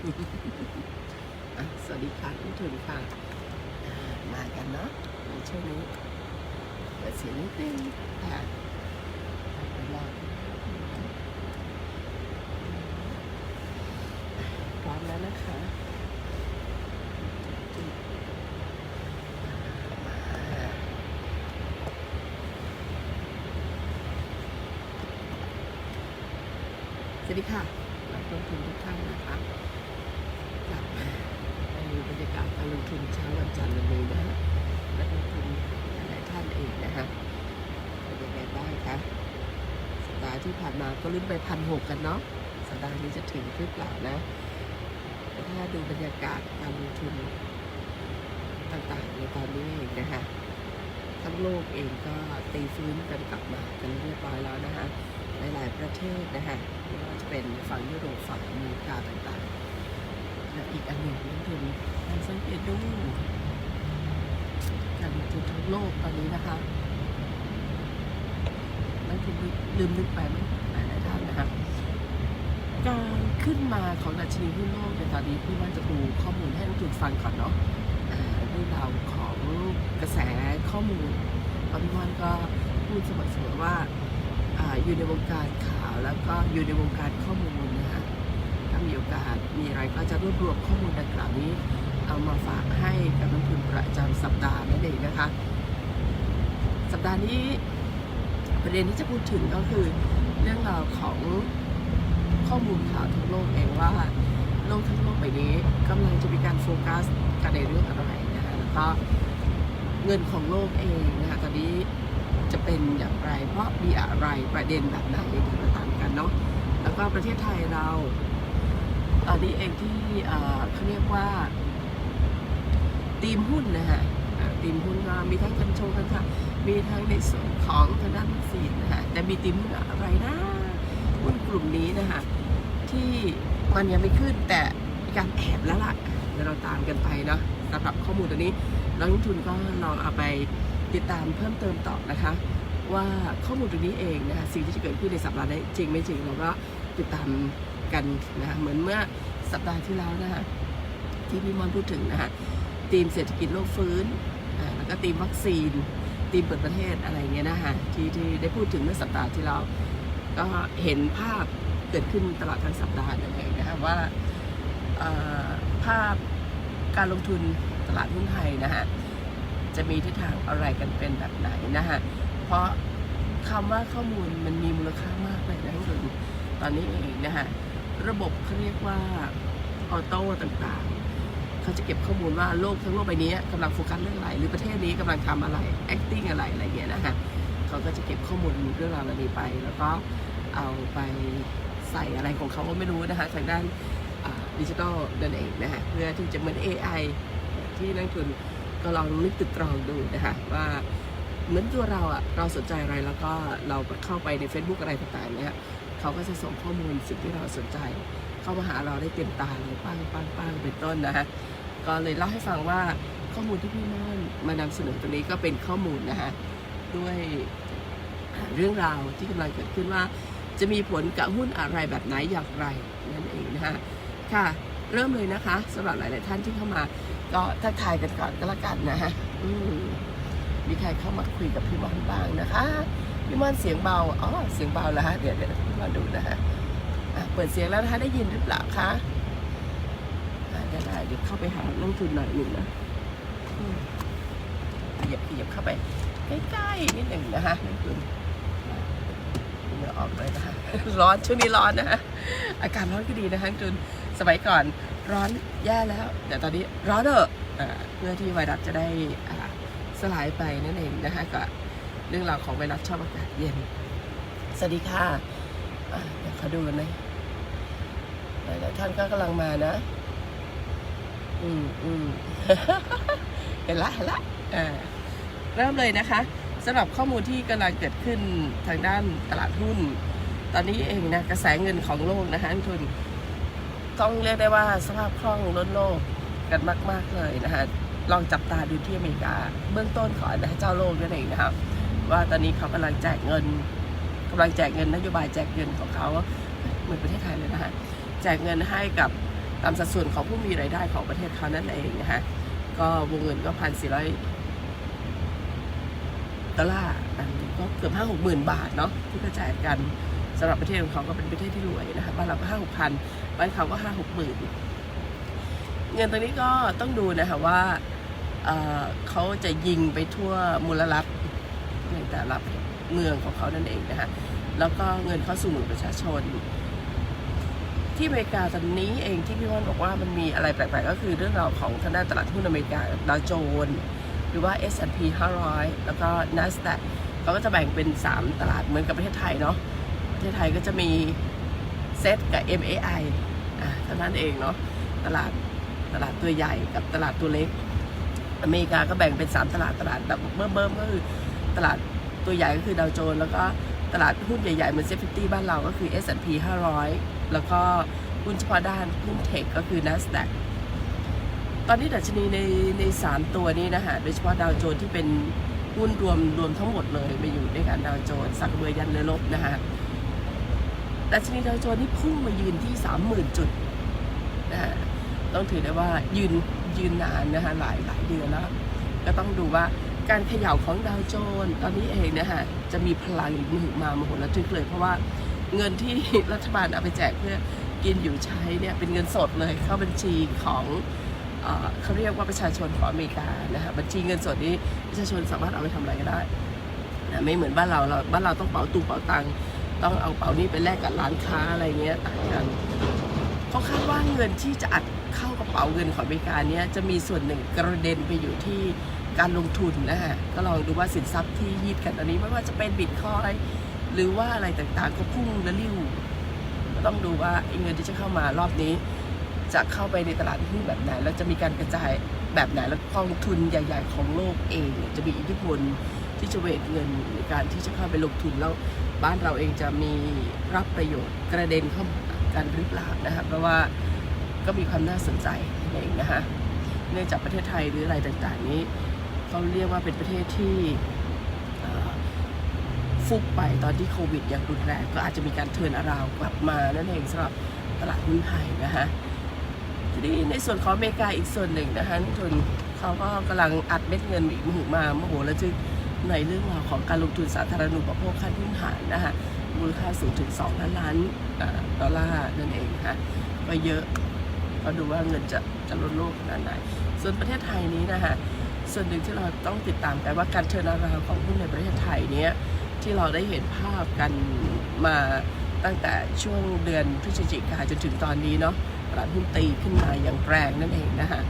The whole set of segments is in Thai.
สวัสดีค่ะทุกท่านค่ะมากันเนาะในช่วงนี้เปิดเสียงนิดนึงค่ะพร้อมแล้วนะคะสวัสดีค่ะนักลงทุนทุกท่านนะคะกลับมาในบรรยากาศการลงทุนเช้าวันจันทร์วันนี้นะฮะนักลงทุนหลายๆท่านเองนะคะเป็นยังไงบ้างคะสัปดานมาก็ลุ้นไปพันหกกันเนาะสัปดาห์นี้จะถึงหรือเปล่านะถ้าดูบรรยากาศการลงทุนต่างๆในตอนนี้เองนะคะทั้งโลกเองก็ตีฟื้นกันกลับมากันเรียบร้อยแล้วนะคะหลายๆประเทศนะคะไม่ว่าจะเป็นฝั่งยุโรปฝั่งอเมริกาต่างๆและอีกอันหนึ่งนักลงทุนลองสังเกตดูการลงทุนทั้งโลกตอนนี้นะคะนักลงทุนลืมนึกไปไหม นะคะการขึ้นมาของดัชนีหุ้นโลกในตอนนี้พี่ว่าจะดูข้อมูลให้นักลงทุนฟังก่อนเนาะเรื่องราวของกระแสข้อมูลพี่วันก็พูดเสมอๆว่าอ่าอยู่ในวงการข่าวแล้วก็อยู่ในวงการข้อมูลนะคะถ้ามีโอกาสมีอะไรก็จะรวบรวมข้อมูลดังกล่าวนี้เอามาฝากให้กับนักลงทุนประจำสัปดาห์นั่นเองนะคะ สัปดาห์นี้ ประเด็นที่จะพูดถึงก็คือเรื่องราวของข้อมูลข่าวทั้งโลกเองว่าโลกทั้งโลกใบนี้กำลังจะมีการโฟกัสกันในเรื่องอะไรนะคะแล้วก็เงินของโลกเองนะคะตอนนี้จะเป็นอย่างไร เพราะมีอะไรประเด็นแบบไหนที่มาตามกันเนาะแล้วก็ประเทศไทยเราตอนนี้เองที่เขาเรียกว่าทีมหุ้นนะฮะอ่าทีมหุ้นก็มีทั้งกันโชว์กันค่ะมีทั้งในส่วน ของทางด้านวัคซีนนะฮะแต่มีทีมหุ้นอะไรนะหุ้นกลุ่มนี้นะฮะที่มันยังไม่ขึ้นแต่มีการแอบแล้วล่ะเดี๋ยวเราตามกันไปเนาะสำหรับข้อมูลตัวนี้นักลงทุนก็ลองเอาไปติดตามเพิ่มเติมต่อนะคะ ว่าข้อมูลตรงนี้เองนะคะสิ่งที่จะเกิดขึ้นในสัปดาห์นี้จริงไม่จริงเราก็ติดตามกันนะคะเหมือนเมื่อสัปดาห์ที่แล้วนะคะที่พี่มอนพูดถึงนะคะทีมเศรษฐกิจโลกฟื้นแล้วก็ทีมวัคซีน ทีมเปิดประเทศอะไรเงี้ยนะคะที่ที่ได้พูดถึงเมื่อสัปดาห์ที่แล้วก็เห็นภาพเกิดขึ้นตลอดทั้งสัปดาห์นั่นเองนะคะว่าภาพการลงทุนตลาดหุ้นไทยนะคะจะมีทิศทางอะไรกันเป็นแบบไหนนะคะเพราะคำว่าข้อมูลมันมีมูลค่ามากเลยนะทุกคนตอนนี้เองนะคะระบบเขาเรียกว่าออโต้ต่างๆ เขาจะเก็บข้อมูลว่าโลกทั้งโลกใบนี้กำลังโฟกัสเรื่องอะไร หรือประเทศนี้กำลังทำอะไร acting อะไรอะไรอย่างเงี้ยนะคะเขาก็จะเก็บข้อมูลเรื่องราวเหล่านี้ไป แล้วก็เอาไปใส่อะไรของเขาก็ไม่รู้นะคะทางด้านดิจิทัลนั่นเองนะคะเพื่อที่จะเหมือน AI ที่นักทุนก็ลองนึกตึกตรองดูนะคะว่าเหมือนตัวเราอะเราสนใจอะไรแล้วก็เราเข้าไปใน Facebook อะไรต่างๆเนี่ยเขาก็จะส่งข้อมูลสิ่งที่เราสนใจ เข้ามาหาเราได้เต็มตาเลยปังปังปังเป็นต้นนะฮะ ก็เลยเล่าให้ฟังว่าข้อมูลที่พี่ม่อนมานำเสนอตัวนี้ก็เป็นข้อมูลนะฮะด้วยเรื่องราวที่กำลังเกิดขึ้นว่า จะมีผลกับหุ้นอะไรแบบไหนอย่างไรนั่นเองนะฮะค่ะ เริ่มเลยนะคะสำหรับหลาย ๆ ท่านที่เข้ามา ก็ทักทายกันก่อนก็แล้วกันนะฮะอืมีใครเข้ามาคุยกับพี่ม่อนบ้างนะคะพี่ม่อนเสียงเบาอ๋อเสียงเบาแล้วฮะเดี๋ยวเดี๋ยวมอนดูนะฮะะเปิดเสียงแล้วนะคะได้ยินหรือเปล่าคะ ได้ เดี๋ยวเข้าไปหานักทุนหน่อยหนึ่งนะอืมขยับขยับเข้าไปใกล้ๆนิดหนึ่งนะคะนักทุนเหงื่อออกเลยนะคะร้อนช่วงนี้ร้อนนะฮะอากาศร้อนก็ดีนะคะนักทุนสมัยก่อนร้อนแย่แล้ว แต่ตอนนี้ร้อนเถอะอ่าเพื่อที่ไวรัสจะได้สลายไปนั่นเองนะคะก็เรื่องราวของไวรัสชอบอากาศเย็น สวัสดีค่ะอะเดี๋ยวเขาดูกันนะหลายท่านก็กำลังมานะ อืมอืมเห็นละเห็นละอ่าเริ่มเลยนะคะสำหรับข้อมูลที่กำลังเกิดขึ้นทางด้านตลาดหุ้น ตอนนี้เองนะกระแสเงินของโลกนะคะทุนต้องเรียกได้ว่าสภาพคล่องล้นโลกกันมาก ๆเลยนะคะลองจับตาดูที่อเมริกา เบื้องต้นก่อนนะเจ้าโลกนั่นเองนะครับ ว่าตอนนี้เขากำลังแจกเงินกำลังแจกเงินนโยบายแจกเงินของเขาเหมือนประเทศไทยเลยนะฮะแจกเงินให้กับ ตามสัดส่วนของผู้มีรายได้ของประเทศเขานั่นเองนะคะก็วงเงินก็พันสี่ร้อยดอลลาร์อันก็เกือบห้าหกหมื่นบาทเนาะที่กระจายกันสำหรับประเทศของเขาก็เป็นประเทศที่รวยนะคะบ้านเราก็ห้าหกพันบ้านเขาก็ห้าหกหมื่นเงินตรงนี้ก็ต้องดูนะคะว่าเเขาจะยิงไปทั่วมูลรัฐในแต่ละเมืองของเขานั่นเองนะคะแล้วก็เงินเข้าสู่มือประชาชน ที่อเมริกาตอนนี้เองที่พี่ว่านบอกว่ามันมีอะไรแปลกๆก็คือเรื่องราวของทางด้านตลาดหุ้นอเมริกาดาวโจนส์หรือว่า S&P 500 แล้วก็ NASDAQ เขาก็จะแบ่งเป็น 3 ตลาดเหมือนกับประเทศไทยเนาะประเทศไทยก็จะมีเซตกับ MAI อ่าเท่านั้นเองเนาะตลาดตลาดตัวใหญ่กับตลาดตัวเล็ก อเมริกาก็แบ่งเป็น 3 ตลาดตลาดแบบเบิ่มเบิ่มๆก็คือตลาดตัวใหญ่ก็คือดาวโจนส์แล้วก็ ตลาดหุ้นใหญ่ๆเหมือนเซฟิตี้บ้านเราก็คือ S&P 500 แล้วก็หุ้นเฉพาะด้านหุ้นเทคก็คือ NASDAQ ตอนนี้ดัชนีในในสามตัวนี้นะคะโดยเฉพาะดาวโจนส์ที่เป็นหุ้นรวมรวมทั้งหมดเลยมาอยู่ด้วยกันดาวโจนส์สักเบอร์ยันเรือลบนะคะดัชนีดาวโจนส์นี่พุ่งมายืนที่30,000จุดนะฮะต้องถือได้ว่ายืนยืนนานนะคะหลายหลายเดือนแล้ว ก็ต้องดูว่า การเขย่าของดาวโจนส์ตอนนี้เองนะคะจะมีพลังอีกมือมามโหฬารทึกเลยเพราะว่าเงินที่รัฐบาลเอาไปแจกเพื่อกินอยู่ใช้เนี่ยเป็นเงินสดเลยเข้าบัญชีของเอเขาเรียกว่าประชาชนของอเมริกานะคะบัญชีเงินสดนี้ประชาชนสามารถเอาไปทำอะไรก็ได้นะไม่เหมือนบ้านเราเราบ้านเราต้องเป๋าตุงเป๋าตังค์ต้องเอาเป๋านี้ไปแลกกับร้านค้าอะไรเงี้ยต่างกันเขาคาดว่าเงินที่จะอัดเข้ากระเป๋าเงินของอเมริกาเนี่ยจะมีส่วนหนึ่งกระเด็นไปอยู่ที่ การลงทุนนะฮะก็ลองดูว่าสินทรัพย์ที่ยีดกันตอนนี้ไม่ว่าจะเป็นบิตคอยหรือว่าอะไรต่างๆ ก็พุ่งและริ้วก็ต้องดูว่าเงินที่จะเข้ามารอบนี้ จะเข้าไปในตลาดหุ้นแบบไหนแล้วจะมีการกระจายแบบไหนแล้วกองทุนใหญ่ ๆ ของโลกเอง จะมีอิทธิพลที่จะเวทเงินในการที่จะเข้าไปลงทุนแล้วบ้านเราเองจะมีรับประโยชน์กระเด็นเข้ามากันหรือเปล่านะครับเพราะว่าก็มีความน่าสนใจเองนะฮะเนื่องจากประเทศไทยหรืออะไรต่างๆนี้ เขาเรียกว่าเป็นประเทศที่ฟุบไปตอนที่โควิดอย่างรุนแรงก็อาจจะมีการเทินอาราวกลับมานั่นเองสำหรับตลาดหุ้นไทยนะฮะทีนี้ในส่วนของอเมริกาอีกส่วนหนึ่งนะคะทุนเขาก็กำลังอัดเม็ดเงินอีกมหึมามโหแล้วจึงในเรื่องราวของการลงทุนสาธารณูปโภคขั้นพื้นฐานนะคะมูลค่าสูงถึง 2 ล้านล้านดอลลาร์นั่นเองนะคะก็เยอะก็ดูว่าเงินจะจะลดโลกขนาดไหน ส่วนประเทศไทยนี้นะคะ ส่วนหนึ่งที่เราต้องติดตามกันว่าการเทิร์นราวของหุ้นในประเทศไทยเนี้ยที่เราได้เห็นภาพกันมาตั้งแต่ช่วงเดือนพฤศจิกาจนถึงตอนนี้เนาะตลาดหุ้นตีขึ้นมาอย่างแรงนั่นเองนะคะ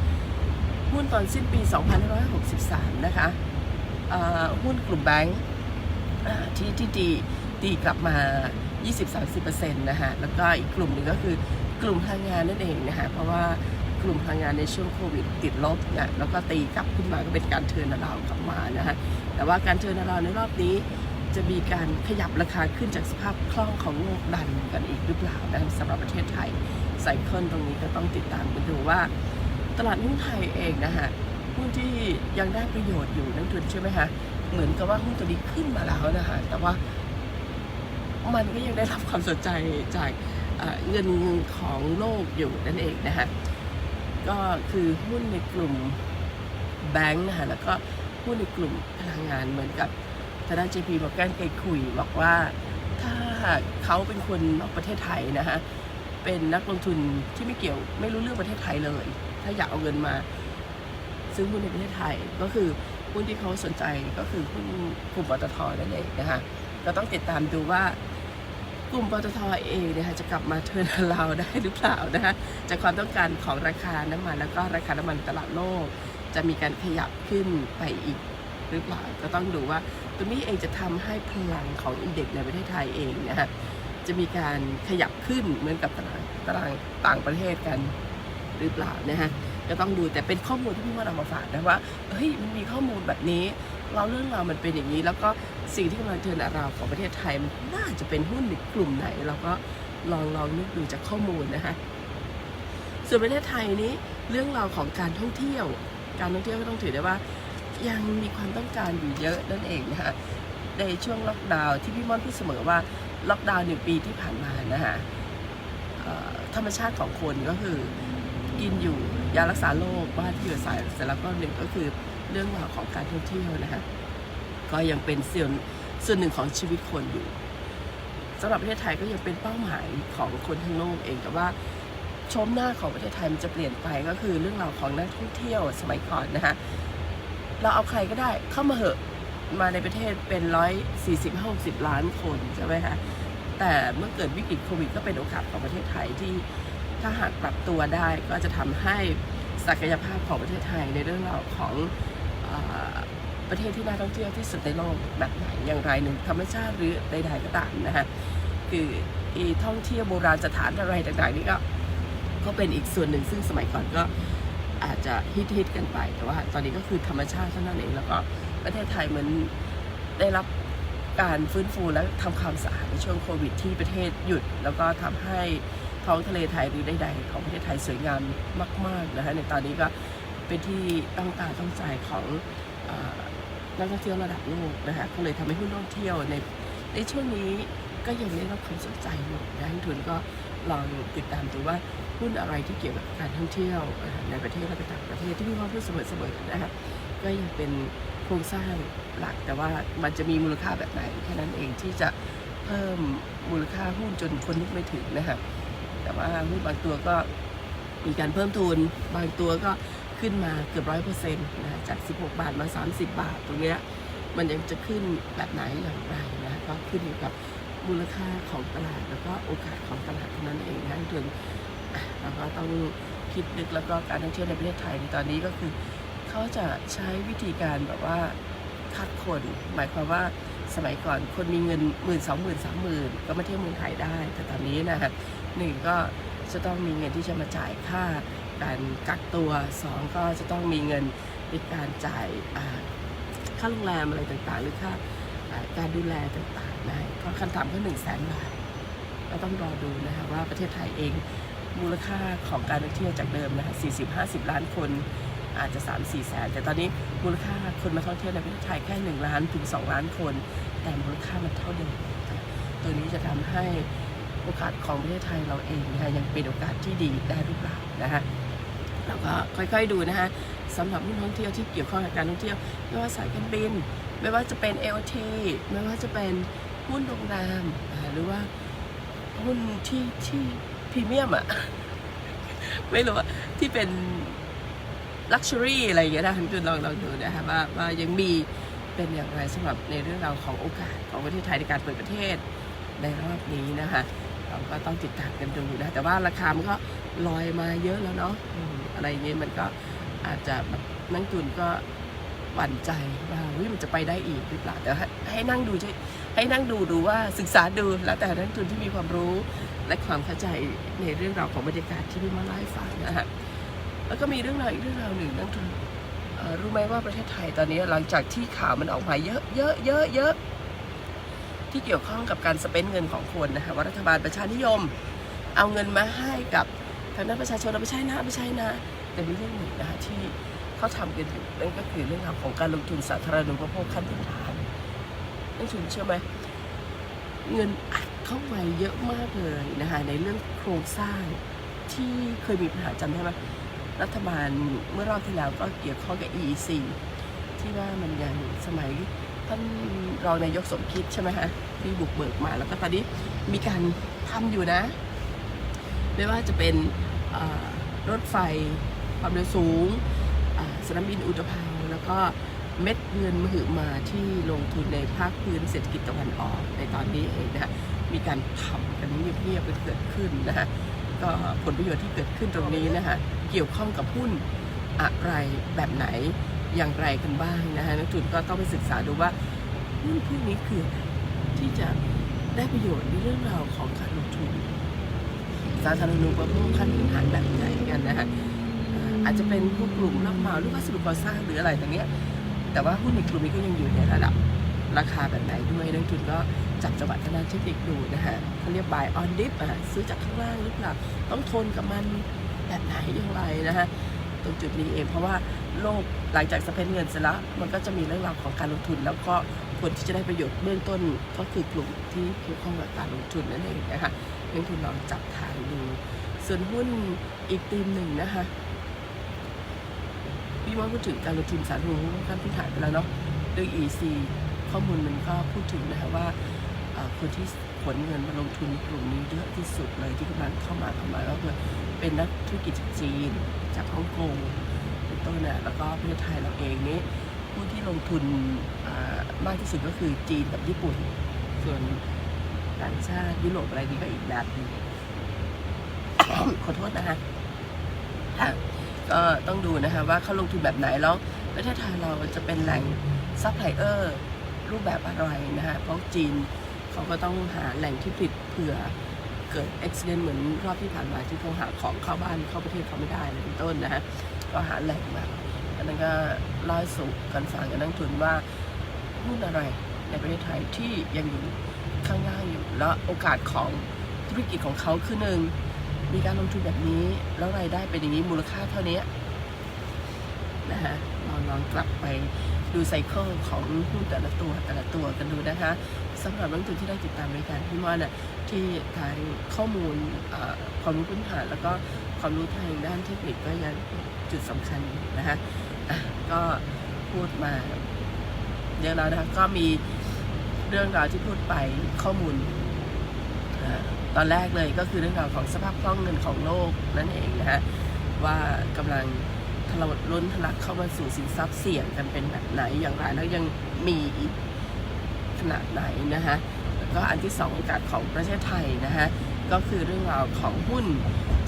หุ้นตอนสิ้นปี 2563 นะคะหุ้นกลุ่มแบงก์ที่ที่ตีตีกลับมา 20-30%นะคะแล้วก็อีกกลุ่มหนึ่งก็คือกลุ่มพลังงานนั่นเองนะคะเพราะว่า กลุ่มพลังงานในช่วงโควิดติดลบนะแล้วก็ตีกลับขึ้นมาก็เป็นการเทิร์นอราวกลับมานะคะแต่ว่าการเทิร์นอราวในรอบนี้จะมีการขยับราคาขึ้นจากสภาพคล่องของโลกดันกันอีกหรือเปล่านะสำหรับประเทศไทยไซเคิลตรงนี้ก็ต้องติดตามกันดูว่า ตลาดหุ้นไทยเองนะฮะหุ้นที่ยังได้ประโยชน์อยู่นักทุนใช่ไหมคะเหมือนกับว่าหุ้นตัวนี้ขึ้นมาแล้วนะคะแต่ว่ามันก็ยังได้รับความสนใจจากเอ่อเงินของโลกอยู่นั่นเองนะคะ ก็คือหุ้นในกลุ่มแบงค์นะคะแล้วก็หุ้นในกลุ่มพลังงานเหมือนกับทางด้าน JP Morgan เคยคุยบอกว่าถ้าเขาเป็นคนนอกประเทศไทยนะฮะเป็นนักลงทุนที่ไม่เกี่ยวไม่รู้เรื่องประเทศไทยเลย ถ้าอยากเอาเงินมาซื้อหุ้นในประเทศไทยก็คือหุ้นที่เขาสนใจก็คือหุ้นกลุ่มปตทนั่นเองนะคะก็ต้องติดตามดูว่า กลุ่มปตทเองเนี่ยค่ะจะกลับมาเทินเราได้หรือเปล่านะคะจากความต้องการของราคาน้ำมันแล้วก็ราคาน้ำมันตลาดโลก จะมีการขยับขึ้นไปอีกหรือเปล่าก็ต้องดูว่าตัวนี้เองจะทำให้พลังของอินเด็กซ์ในประเทศไทยเองนะฮะจะมีการขยับขึ้นเหมือนกับตลาดตลาดต่างประเทศกันหรือเปล่านะฮะก็ต้องดูแต่เป็นข้อมูลที่พี่มดเอามาฝากนะว่าเฮ้ยมันมีข้อมูลแบบนี้ เราเรื่องราวมันเป็นอย่างนี้ แล้วก็สิ่งที่กำลังเทินอราวของประเทศไทยมันน่าจะเป็นหุ้นในกลุ่มไหน เราก็ลองลองนึกดูจากข้อมูลนะคะส่วนประเทศไทยนี้เรื่องราวของการท่องเที่ยว การท่องเที่ยวก็ต้องถือได้ว่า ยังมีความต้องการอยู่เยอะนั่นเองนะคะในช่วงล็อกดาวน์ที่พี่ม่อนพูดเสมอว่าล็อกดาวน์หนึ่งปีที่ผ่านมานะคะธรรมชาติของคนก็คือกินอยู่ยารักษาโรคบ้านที่อยู่อาศัยเสร็จแล้วก็หนึ่งก็คือ เรื่องราวของการท่องเที่ยวนะฮะก็ยังเป็นส่วนส่วนหนึ่งของชีวิตคนอยู่สำหรับประเทศไทยก็ยังเป็นเป้าหมายของคนทั้งโลกเองแต่ว่าชมหน้าของประเทศไทยมันจะเปลี่ยนไปก็คือเรื่องราวของนักท่องเที่ยวสมัยก่อนนะฮะเราเอาใครก็ได้เข้ามาเหอะมาในประเทศเป็นร้อยสี่สิบห้าสิบล้านคนใช่ไหมคะแต่เมื่อเกิดวิกฤตโควิดก็เป็นโอกาสของประเทศไทยที่ถ้าหากปรับตัวได้ก็จะทำให้ศักยภาพของประเทศไทยในเรื่องราวของ ประเทศที่น่าท่องเที่ยวที่สุดในโลกแบบไหนอย่างไรหนึ่งธรรมชาติหรือใดๆก็ตามนะฮะคืออีท่องเที่ยวโบราณสถานอะไรต่างๆนี่ก็ก็เป็นอีกส่วนหนึ่งซึ่งสมัยก่อนก็อาจจะฮิตๆกันไป แต่ว่าตอนนี้ก็คือธรรมชาติเท่านั้นเองแล้วก็ประเทศไทยเหมือนได้รับการฟื้นฟูและทำความสะอาดในช่วงโควิดที่ประเทศหยุด แล้วก็ทำให้ท้องทะเลไทยหรือใดๆของประเทศไทยสวยงามมากๆนะคะในตอนนี้ก็ เป็นที่ต้องตารต้องใจของเออนักท่องเที่ยวระดับโลกนะคะก็เลยทำให้หุ้นท่องเที่ยวในในช่วงนี้ก็ยังได้รับความสนใจอยู่นะนักทุนก็ลองติดตามดูว่าหุ้นอะไรที่เกี่ยวกับการท่องเที่ยวในประเทศและต่างประเทศที่มีความพูดเสมอๆนะคะก็ยังเป็นโครงสร้างหลักแต่ว่ามันจะมีมูลค่าแบบไหนแค่นั้นเองที่จะเพิ่มมูลค่าหุ้นจนคนนึกไม่ถึงนะคะแต่ว่าหุ้นบางตัวก็มีการเพิ่มทุนบางตัวก็ ขึ้นมาเกือบร้อยเปอร์เซ็นต์นะจาก 16 บาทมา 30 บาท ตรงเนี้ยมันยังจะขึ้นแบบไหนอย่างไรนะก็ขึ้นอยู่กับมูลค่าของตลาดแล้วก็โอกาสของตลาดเท่านั้นเองนะถึงเราก็ต้องคิดนึกแล้วก็การท่องเที่ยวในประเทศไทยในตอนนี้ก็คือเขาจะใช้วิธีการแบบว่าคัดคน หมายความว่าสมัยก่อนคนมีเงินหมื่นสองหมื่นสามหมื่นก็มาเที่ยวเมืองไทยได้ แต่ตอนนี้นะครับหนึ่งก็จะต้องมีเงินที่จะมาจ่ายค่า การกักตัวสองก็จะต้องมีเงินในการจ่ายค่าโรงแรมอะไรต่างๆ หรือค่าการดูแลต่างๆนะก็ขั้นต่ำก็หนึ่งแสนบาทก็ต้องรอดูนะคะว่าประเทศไทยเองมูลค่าของการท่องเที่ยวจากเดิมนะคะ40-50 ล้านคนอาจจะ 3 4 แสน แต่ตอนนี้มูลค่าคนมาท่องเที่ยวในประเทศไทยแค่ 1 ล้านถึง 2 ล้านคน แต่มูลค่ามันเท่าเดิมตัวนี้จะทำให้โอกาสของประเทศไทยเราเองนะคะยังเป็นโอกาสที่ดีได้หรือเปล่านะคะ เราก็ค่อยๆดูนะคะสำหรับหุ้นท่องเที่ยวที่เกี่ยวข้องกับการท่องเที่ยว ไม่ว่าสายการบิน ไม่ว่าจะเป็น LT ไม่ว่าจะเป็นหุ้นโรงแรมหรือว่าหุ้นที่ที่พรีเมียมอะไม่รู้อะที่เป็นลักชัวรี่อะไรอย่างเงี้ยนะคุณลองลองดูนะคะว่าว่ายังมีเป็นอย่างไรสำหรับในเรื่องราวของโอกาสของประเทศไทยในการเปิดประเทศในรอบนี้นะคะเราก็ต้องติดตามกันดูนะ แต่ว่าราคามันก็ลอยมาเยอะแล้วเนาะ อะไรเงี้ยมันก็อาจจะแบบนักทุนก็หวั่นใจว่าเฮ้ยมันจะไปได้อีกหรือเปล่าแต่ให้ให้นั่งดูใช่ให้นั่งดูดูว่าศึกษาดูแล้วแต่นักทุนที่มีความรู้และความเข้าใจในเรื่องราวของบรรยากาศที่พี่มาเล่าให้ฟังนะคะแล้วก็มีเรื่องราวอีกเรื่องราวหนึ่งนักทุนรู้ไหมว่าประเทศไทยตอนนี้หลังจากที่ข่าวมันออกมาเยอะเยอะเยอะเยอะที่เกี่ยวข้องกับการสเปนเงินของคนนะคะว่ารัฐบาลประชานิยม เอาเงินมาให้กับางด้านประชาชนเราไม่ใช่นะไม่ใช่นะ แต่มีเรื่องหนึ่งนะคะที่เขาทำกันอยู่นั่นก็คือเรื่องราวของการลงทุนสาธารณูปโภคขั้นพื้นฐานนักทุนเชื่อไหมเงินอัดเข้าไปเยอะมากเลยนะคะในเรื่องโครงสร้างที่เคยมีปัญหาจำได้ไหมรัฐบาลเมื่อรอบที่แล้วก็เกี่ยวข้องกับ EEC ที่ว่ามันยังสมัยท่านรองนายกสมคิดใช่ไหมคะที่บุกเบิกมาแล้วก็ตอนนี้มีการทำอยู่นะ ไม่ว่าจะเป็นรถไฟความเร็วสูงสนามบินอุตภาวแล้วก็เม็ดเงินมหึมาที่ลงทุนในภาคพื้นเศรษฐกิจตะวันออกในตอนนี้เองนะคะมีการทำกันเงียบๆกันเกิดขึ้นนะคะก็ผลประโยชน์ที่เกิดขึ้นตรงนี้นะคะเกี่ยวข้องกับหุ้นอะไรแบบไหนอย่างไรกันบ้างนะคะนักทุนก็ต้องไปศึกษาดูว่าหุ้นพวกนี้คือที่จะได้ประโยชน์ในเรื่องราวของการลงทุน สาธารณูปโภคขั้นพื้นฐานแบบไหนกันนะคะอาจจะเป็นพวกกลุ่มรับเหมาหรือวัสดุก่อสร้างหรืออะไรต่างเนี้ยแต่ว่าหุ้นในกลุ่มนี้ก็ยังอยู่ในระดับราคาแบบไหนด้วยนักทุนก็จับจังหวะทางด้านเทคนิคดูนะคะเขาเรียก buy on dip อะซื้อจากข้างล่างหรือเปล่าต้องทนกับมันแบบไหนอย่างไรนะฮะตรงจุดนี้เองเพราะว่าโลกหลังจากสเปนเงินเสร็จแล้วมันก็จะมีเรื่องราวของการลงทุน แล้วก็คนที่จะได้ประโยชน์เบื้องต้นก็คือกลุ่มที่เกี่ยวข้องกับการลงทุนนั่นเองนะคะ นักทุนลองจับทางดู ส่วนหุ้นอีกธีมหนึ่งนะคะพี่ว่าพูดถึงการลงทุนสาธารณูปขั้นพื้นฐานไปแล้วเนาะเรื่อง EC ข้อมูลมันก็พูดถึงนะคะว่าคนที่ขนเงินมาลงทุนกลุ่มนี้เยอะที่สุดเลยที่กำลังเข้ามาเข้ามาก็คือเป็นนักธุรกิจจากจีนจากฮ่องกงเป็นต้นนะแล้วก็ประเทศไทยเราเองนี้ผู้ที่ลงทุนมากที่สุดก็คือจีนกับญี่ปุ่น ส่วน ต่างชาติยุโรปอะไรนี่ก็อีกแบบหนึงขอโทษนะคะก็ต้องดูนะคะว่าเขาลงทุนแบบไหนแล้วประเทศไทยเราจะเป็นแหล่งซัพพลายเออร์รูปแบบอะไรนะคะเพราะจีนเขาก็ต้องหาแหล่งที่ผลิตเผื่อเกิดอุบิเหตุเหมือนรอบที่ผ่านมาที่เขาหาของเข้าบ้านเข้าประเทศเขาไม่ได้เลยเป็นต้นนะฮะก็หาแหล่งมาอันนั้นก็เล่าให้สู่กันฟังกับนักลงทุนว่าหุ้นอะไรในประเทศไทยที่ยังอยู่ ข้างล่างอยู่ แล้วโอกาสของธุรกิจของเขาคือหนึ่งมีการลงทุนแบบนี้ แล้วรายได้เป็นอย่างนี้มูลค่าเท่านี้นะฮะลองลองกลับไปดูไซเคิลของหุ้นแต่ละตัวแต่ละตัวกันดูนะคะสำหรับนักลงทุนที่ได้ติดตามรายการพี่มอนน่ะที่ทางข้อมูลความรู้พื้นฐานแล้วก็ความรู้ทางด้านเทคนิคก็ยังจุดสำคัญนะคะก็พูดมาเยอะแล้วนะคะก็มี เรื่องราวที่พูดไปข้อมูล ตอนแรกเลยก็คือเรื่องราวของสภาพคล่องเงินของโลกนั่นเองนะฮะว่ากำลังทะลดล้นทะลักเข้ามาสู่สินทรัพย์เสี่ยงกันเป็นแบบไหนอย่างไรแล้วยังมีอีกขนาดไหนนะฮะแล้วก็อันที่สองโอกาสของประเทศไทยนะฮะก็คือเรื่องราวของหุ้น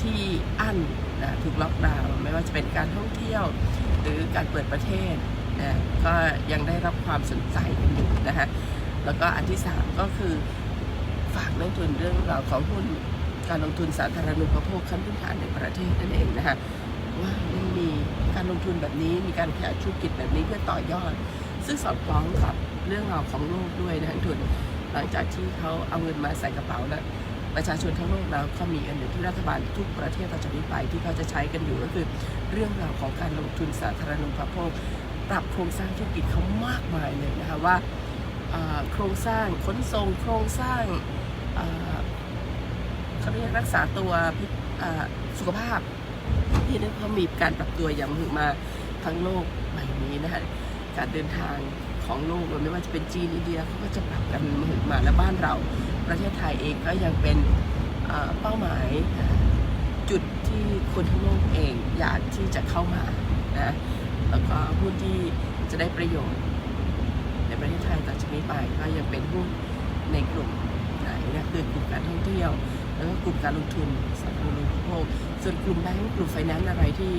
ที่อั้นนะถูกล็อกดาวน์ไม่ว่าจะเป็นการท่องเที่ยว หรือการเปิดประเทศนะก็ยังได้รับความสนใจกันอยู่นะฮะ แล้วก็อันที่สามก็คือฝากนักลงทุนเรื่องราวของหุ้นการลงทุนสาธารณูปโภคขั้นพื้นฐานในประเทศนั่นเองนะคะว่ามันมีการลงทุนแบบนี้มีการขยายธุรกิจแบบนี้เพื่อต่อยอด ซึ่งสอดคล้องกับเรื่องราวของโลกด้วยนะนักลงทุนหลังจากที่เขาเอาเงินมาใส่กระเป๋าแล้วประชาชนทั้งโลกแล้วเขามีอันหนึ่งที่รัฐบาลทุกประเทศต่อจากนี้ไปที่เขาจะใช้กันอยู่ก็คือ เรื่องราวของการลงทุนสาธารณูปโภคปรับโครงสร้างธุรกิจเขามากมายเลยนะคะว่า โครงสร้างขนส่งโครงสร้างเขาเรียกรักษาตัวสุขภาพที่นี่เขามีการปรับตัวอย่างมหึมาทั้งโลกใบนี้นะคะการเดินทางของโลกไม่ว่าจะเป็นจีนอินเดียเขาก็จะปรับกันมหึมาและบ้านเรา ประเทศไทยเองก็ยังเป็นเป้าหมายจุดที่คนทั้งโลกเองอยากที่จะเข้ามานะแล้วก็ผู้ที่จะได้ประโยชน์ ในประเทศไทยต่อจากนี้ไปก็ยังเป็นหุ้นในกลุ่มไหนนะคือกลุ่มการท่องเที่ยว แล้วก็กลุ่มการลงทุนสาธารณูปโภคส่วนกลุ่มแบงก์กลุ่มไฟแนนซ์อะไรที่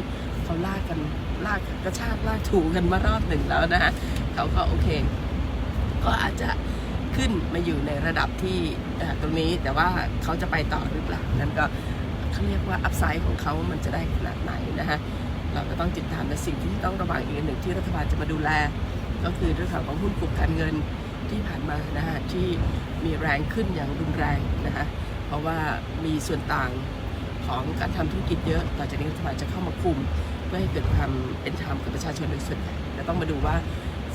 เขาลากกันลากกระชากลากถูกันมารอบหนึ่งแล้วนะฮะเขาก็โอเค ก็อาจจะขึ้นมาอยู่ในระดับที่ตรงนี้แต่ว่าเขาจะไปต่อหรือเปล่านั่นก็เขาเรียกว่าอัพไซด์ของเขามันจะได้ขนาดไหนนะฮะเราก็ต้องติดตามในสิ่งที่ต้องระวังอีกหนึ่งที่รัฐบาลจะมาดูแล ก็คือเรื่องราวของหุ้นกลุ่มการเงินที่ผ่านมานะฮะที่มีแรงขึ้นอย่างรุนแรงนะฮะเพราะว่ามีส่วนต่างของการทำธุรกิจเยอะ ต่อจากนี้รัฐบาลจะเข้ามาคุม เพื่อให้เกิดความเป็นธรรมกับประชาชนโดยส่วนใหญ่และต้องมาดูว่า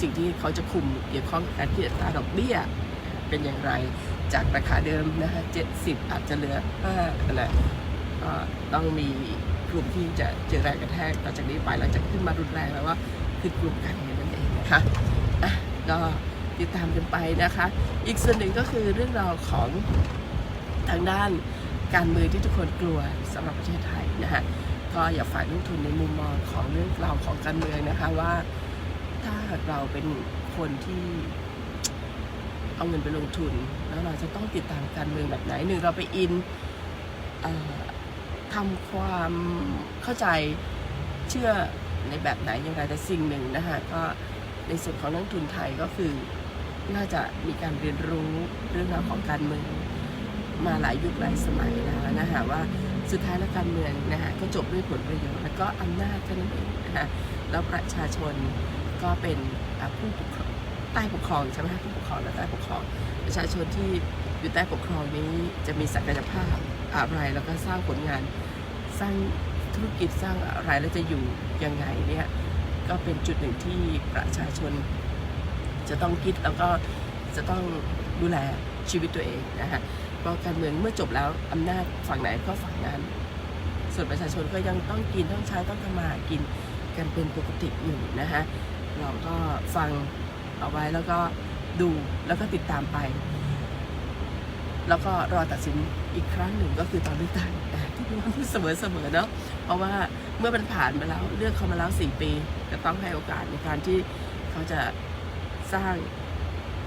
สิ่งที่เขาจะคุมเกี่ยวข้องกับการที่อัตราดอกเบี้ยเป็นอย่างไรจากราคาเดิมนะฮะ70อาจจะเหลือ5อะไรก็ต้องมีกลุ่มที่จะเจอแรงกระแทกต่อจากนี้ไปแล้วจะขึ้นมารุนแรงแล้วว่าคือกลุ่มการเงิน นะคะอะก็ติดตามกันไปนะคะ อีกส่วนหนึ่งก็คือเรื่องราวของทางด้านการเมืองที่ทุกคนกลัวสำหรับประเทศไทยนะฮะก็อยากฝากลงทุนในมุมมองของเรื่องราวของการเมืองนะคะว่าถ้าเราเป็นคนที่เอาเงินไปลงทุน แล้วเราจะต้องติดตามการเมืองแบบไหนหนึ่งเราไปอินอทำความเข้าใจเชื่อในแบบไหนอย่างไรแต่สิ่งหนึ่งนะคะก็ ในส่วนของนักทุนไทยก็คือน่าจะมีการเรียนรู้เรื่องราวของการเมืองมาหลายยุคหลายสมัยแล้วนะคะว่าสุดท้ายแล้วการเมืองนะคะก็จบด้วยผลประโยชน์แล้วก็อำนาจเท่านั้นเองนะคะแล้วประชาชนก็เป็นผู้ปกครองใต้ปกครองใช่ไหมคะผู้ปกครองและใต้ปกครอง ประชาชนที่อยู่ใต้ปกครองนี้จะมีศักยภาพอะไรแล้วก็สร้างผลงานสร้างธุรกิจสร้างอะไรแล้วจะอยู่ยังไงเนี่ย ก็เป็นจุดหนึ่งที่ประชาชนจะต้องคิดแล้วก็จะต้องดูแลชีวิตตัวเองนะคะเพราะการเมืองเมื่อจบแล้วอำนาจฝั่งไหนก็ฝั่งนั้น ส่วนประชาชนก็ยังต้องกินต้องใช้ต้องทำมากินกันเป็นปกติอยู่นะฮะเราก็ฟังเอาไว้แล้วก็ดูแล้วก็ติดตามไป แล้วก็รอตัดสินอีกครั้งหนึ่งก็คือตอนเลือกตั้งที่พี่ว่าเสมอๆเนาะเพราะว่า เมื่อมันผ่านมาแล้วเลือกเขามาแล้วสี่ปีก็ต้องให้โอกาสในการที่เขาจะสร้าง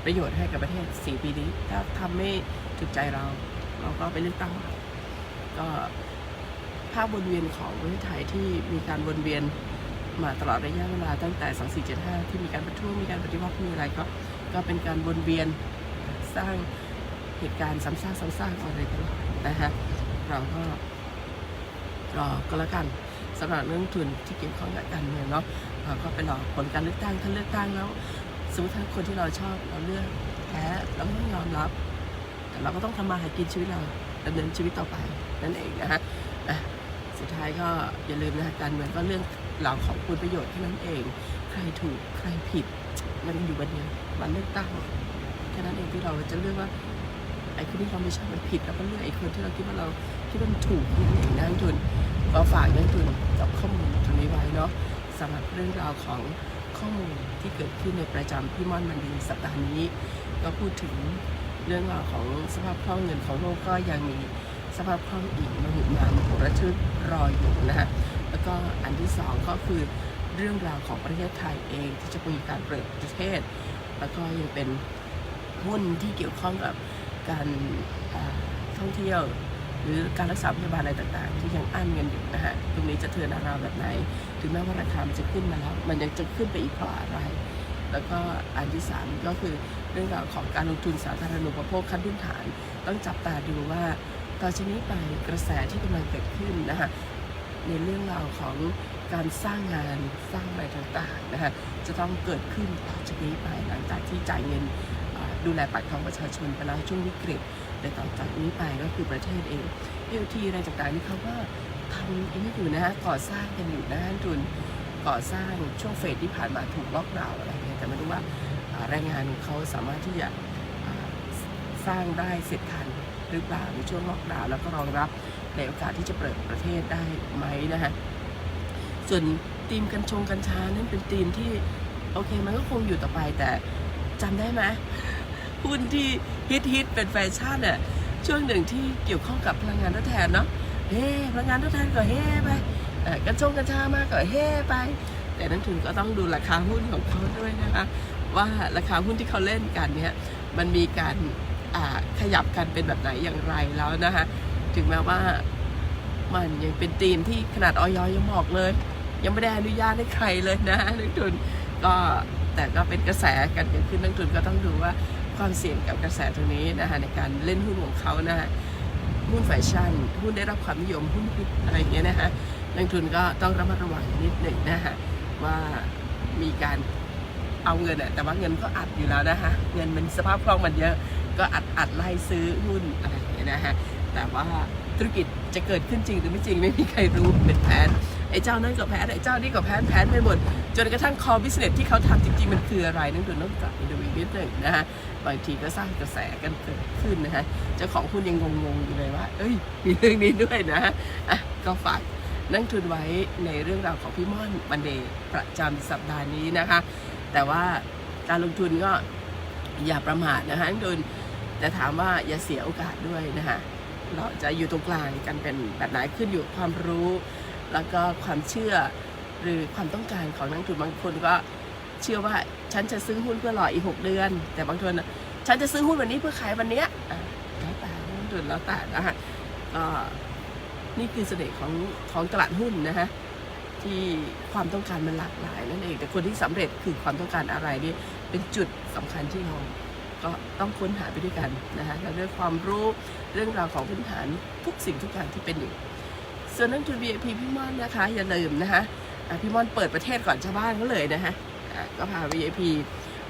ประโยชน์ให้กับประเทศสี่ปีนี้ ถ้าทำไม่ถูกใจเรา เราก็ไปเลือกตั้งก็ภาพวนเวียนของประเทศไทยที่มีการวนเวียนมาตลอดระยะเวลาตั้งแต่ 2475 ที่มีการประท้วงมีการปฏิวัติมีอะไรก็ก็เป็นการวนเวียนสร้างเหตุการณ์ซ้ำซากซ้ำซากมาเลยตลอดนะฮะเราก็รอก็แล้วกัน สำหรับเรื่องทุนที่เกี่ยวข้องกับการเมืองเนาะเราก็ไปรอผลการเลือกตั้งถ้าเลือกตั้งแล้ว สมมติถ้าคนที่เราชอบเราเลือกแพ้เราก็ต้องยอมรับ แต่เราก็ต้องทำมาหากินชีวิตเราดำเนินชีวิตต่อไปนั่นเองนะฮะสุดท้ายก็อย่าลืมนะการเมืองก็เรื่องเราของผลประโยชน์แค่นั้นเอง ใครถูกใครผิดมันอยู่วันเดียววันเลือกตั้งแค่นั้นเองที่เราจะเลือกว่าไอ้คนที่เราไม่ชอบมันผิดแล้วก็เลือกไอ้คนที่เราคิดว่าเราคิดว่ามันถูกนั่นเองนักลงทุน ก็ฝากนักลงทุนกับข้อมูลตรงนี้ไว้เนาะสำหรับเรื่องราวของข้อมูลที่เกิดขึ้นในประจำพี่ม่อนมันดีสัปดาห์นี้ ก็พูดถึงเรื่องราวของสภาพคล่องเงินของโลกก็ยังมีสภาพคล่องอีกมหึมาโหระทึกรออยู่นะฮะแล้วก็อันที่สองก็คือเรื่องราวของประเทศไทยเองที่จะมีการเปิดประเทศ แล้วก็ยังเป็นหุ้นที่เกี่ยวข้องกับการท่องเที่ยว หรือการรักษาพยาบาลอะไรต่างๆ ที่ยังอั้นเงินอยู่นะฮะตรงนี้จะเทินอาราวแบบไหน ถึงแม้ว่าราคามันจะขึ้นมาแล้วมันยังจะขึ้นไปอีกเพราะอะไร แล้วก็อันที่สามก็คือเรื่องราวของการลงทุนสาธารณูปโภคขั้นพื้นฐาน ต้องจับตาดูว่าต่อจากนี้ไปกระแสที่กำลังเกิดขึ้นนะฮะในเรื่องราวของการสร้างงานสร้างอะไรต่างๆนะฮะจะต้องเกิดขึ้นต่อจากนี้ไปหลังจากที่จ่ายเงินดูแลปากท้องประชาชนไปแล้วช่วงวิกฤต แต่ต่อจากนี้ไปก็คือประเทศเองเอลทีอะไรต่างๆนี่เขาก็ทำอันนี้อยู่นะฮะก่อสร้างกันอยู่นะฮะทุนก่อสร้างช่วงเฟสที่ผ่านมาถูกล็อกดาวน์อะไรเงี้ยแต่ไม่รู้ว่าแรงงานของเขาสามารถที่จะสร้างได้เสร็จทันหรือเปล่าในช่วงล็อกดาวน์แล้วก็รองรับในโอกาสที่จะเปิดประเทศได้ไหมนะฮะส่วนทีมกัญชงกัญชานั้นเป็นทีมที่โอเคมันก็คงอยู่ต่อไปแต่จำได้ไหม หุ้นที่ฮิตฮิตเป็นแฟชั่นอะช่วงหนึ่งที่เกี่ยวข้องกับพลังงานทดแทนเนาะเฮ้พลังงานทดแทนก็เฮ้ไปกัญชงกัญชามากก็เฮ้ไป แต่นักทุนก็ต้องดูราคาหุ้นของเขาด้วยนะคะว่าราคาหุ้นที่เขาเล่นกันเนี่ยมันมีการขยับกันเป็นแบบไหนอย่างไรแล้วนะคะถึงแม้ว่ามันยังเป็นธีมที่ขนาดออยยังบอกเลย ยังไม่ได้อนุญาตให้ใครเลยนะนักทุนก็แต่ก็เป็นกระแสกันเกิดขึ้นนักทุนก็ต้องดูว่า ความเสี่ยงกับกระแสตรงนี้นะคะในการเล่นหุ้นของเขานะฮะหุ้นแฟชั่นหุ้นได้รับความนิยมหุ้นฮิตอะไรอย่างเงี้ยนะฮะนักทุนก็ต้องระมัดระวังนิดหนึ่งนะฮะว่ามีการเอาเงินอะแต่ว่าเงินก็อัดอยู่แล้วนะคะเงินมันสภาพคล่องมันเยอะ ก็อัดอัดไล่ซื้อหุ้นอะไรอย่างเงี้ยนะฮะแต่ว่าธุรกิจจะเกิดขึ้นจริงหรือไม่จริงไม่มีใครรู้เป็นแผน ไอ้เจ้านั่นก็แพ้ไอ้เจ้านี่ก็แพ้แพ้ไปหมดจนกระทั่งคอบิสเนสที่เขาทำจริงๆ มันคืออะไรนักทุนต้องกลับไปดูอีกนิดหนึ่งนะฮะบางทีก็สร้างกระแสกันเกิดขึ้นนะฮะเจ้าของหุ้นยังงงๆอยู่เลยว่า เอ้ย มีเรื่องนี้ด้วยนะฮะอะก็ฝากนักทุนไว้ในเรื่องราวของพี่ม่อนบันเดย์ประจำสัปดาห์นี้นะคะ แต่ว่าการลงทุนก็อย่าประมาทนะฮะนักทุนแต่ถามว่าอย่าเสียโอกาสด้วยนะฮะเราจะอยู่ตรงกลางกันเป็นแบบไหนขึ้นอยู่ความรู้ แล้วก็ความเชื่อหรือความต้องการของนักลงทุนบางคนก็เชื่อว่าฉันจะซื้อหุ้นเพื่อรออีกหกเดือน แต่บางคนนะฉันจะซื้อหุ้นวันนี้เพื่อขายวันเนี้ยอะแล้วแต่นักทุนแล้วแต่นะฮะก็นี่คือเสน่ห์ของของตลาดหุ้นนะฮะที่ความต้องการมันหลากหลายนั่นเองแต่คนที่สำเร็จคือความต้องการอะไรนี่เป็นจุดสำคัญที่เราก็ต้องค้นหาไปด้วยกันนะฮะแล้วด้วยความรู้เรื่องราวของพื้นฐานทุกสิ่งทุกอย่างที่เป็นอยู่ ส่วนนักทุน VIP พี่ม่อนนะคะ อย่าลืมนะคะพี่ม่อนเปิดประเทศก่อนชาวบ้านเขาเลยนะคะะก็พา VIP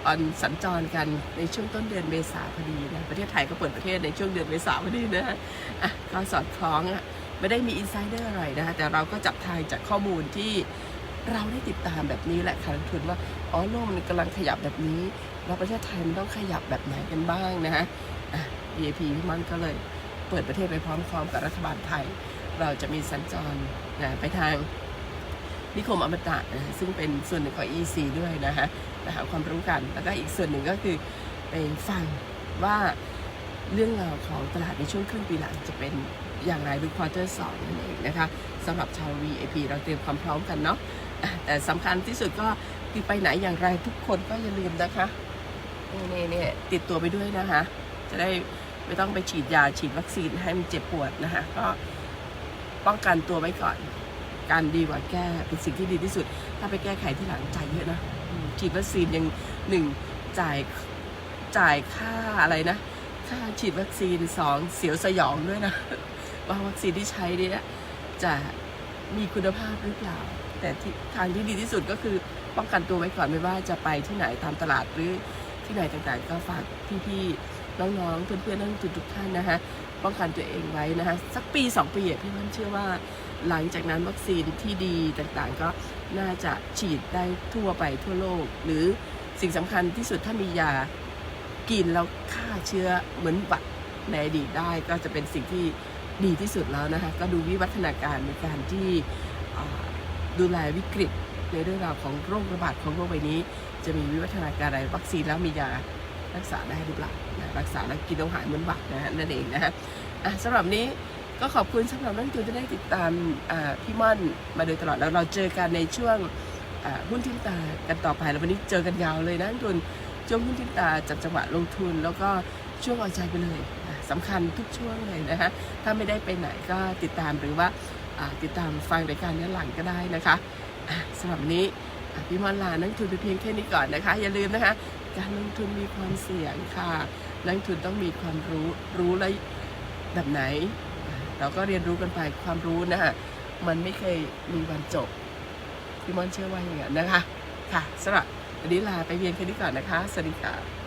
ออนสัญจรกันในช่วงต้นเดือนเมษาพอดีนะประเทศไทยก็เปิดประเทศในช่วงเดือนเมษาพอดีนะฮะะก็สอดคล้องอะไม่ได้มีอินไซเดอร์อะไรนะคะแต่เราก็จับทางจากข้อมูลที่เราได้ติดตามแบบนี้แหละค่ะนักทุนว่าอ๋อโลกมันกำลังขยับแบบนี้แล้วประเทศไทยมันต้องขยับแบบไหนกันบ้างนะฮะอะ VIP พี่ม่อนก็เลยเปิดประเทศไปพร้อมๆกับรัฐบาลไทย เราจะมีสัญจรนะไปทางนิคมอมตะนะซึ่งเป็นส่วนหนึ่งของ EC ด้วยนะฮะนะหาความรู้กัน แล้วก็อีกส่วนหนึ่งก็คือไปฟังว่าเรื่องราวของตลาดในช่วงครึ่งปีหลังจะเป็นอย่างไรดูควอเตอร์สองนั่นเองนะคะสำหรับชาว VIP เราเตรียมความพร้อมกันเนาะอะแต่สำคัญที่สุดก็คือไปไหนอย่างไรทุกคนก็อย่าลืมนะคะนี่นี่ติดตัวไปด้วยนะคะ จะได้ไม่ต้องไปฉีดยาฉีดวัคซีนให้มันเจ็บปวดนะคะก็ ป้องกันตัวไว้ก่อน การดีกว่าแก้เป็นสิ่งที่ดีที่สุด ถ้าไปแก้ไขที่หลังจ่ายเยอะนะฉีดวัคซีนยังหนึ่งจ่ายจ่ายค่าอะไรนะ ค่าฉีดวัคซีนสองเสียวสยองด้วยนะว่าวัคซีนที่ใช้เนี่ยจะมีคุณภาพหรือเปล่า แต่ทางที่ดีที่สุดก็คือป้องกันตัวไว้ก่อนไม่ว่าจะไปที่ไหนตามตลาดหรือที่ไหนต่างๆ ก็ฝากพี่ๆน้องๆเพื่อนๆนักลงทุนทุกท่านนะคะ ป้องกันตัวเองไว้นะคะสักปีสองปีพี่มั่นเชื่อว่า หลังจากนั้นวัคซีนที่ดีต่างๆ ก็น่าจะฉีดได้ทั่วไปทั่วโลก หรือสิ่งสำคัญที่สุดถ้ามียากินแล้วฆ่าเชื้อเหมือนหวัดในอดีตได้ก็จะเป็นสิ่งที่ดีที่สุดแล้วนะคะก็ดูวิวัฒนาการในการที่ดูแลวิกฤตในเรื่องราวของโรคระบาดของโรคใบนี้ จะมีวิวัฒนาการอะไรวัคซีนแล้วมียา รักษาได้หรือเปล่ารักษาแล้วกินแล้วหายเหมือนหวัดนะฮะนั่นเองนะฮะสำหรับนี้ก็ขอบคุณสำหรับนักลงทุนที่ได้ติดตามพี่ม่อนมาโดยตลอดแล้วเราเจอกันในช่วงหุ้นทิมตากันต่อไปแล้ววันนี้เจอกันยาวเลยนะทุนช่วงหุ้นทิมตาจับจังหวะลงทุน แล้วก็ช่วงเอาใจไปเลยสำคัญทุกช่วงเลยนะฮะถ้าไม่ได้ไปไหนก็ติดตามหรือว่าติดตามฟังรายการย้อนหลังก็ได้นะคะสำหรับนี้พี่มอนลานักทุนไปเพียงแค่นี้ก่อนนะคะ อย่าลืมนะคะ การลงทุนมีความเสี่ยงค่ะนักทุนต้องมีความรู้รู้และแบบไหน เราก็เรียนรู้กันไปความรู้นะคะมันไม่เคยมีวันจบพี่มอนเชื่อว่าอย่างนั้นนะคะ ค่ะสำหรับวันนี้ลาไปเรียนแค่นี้ก่อนนะคะ สวัสดีค่ะ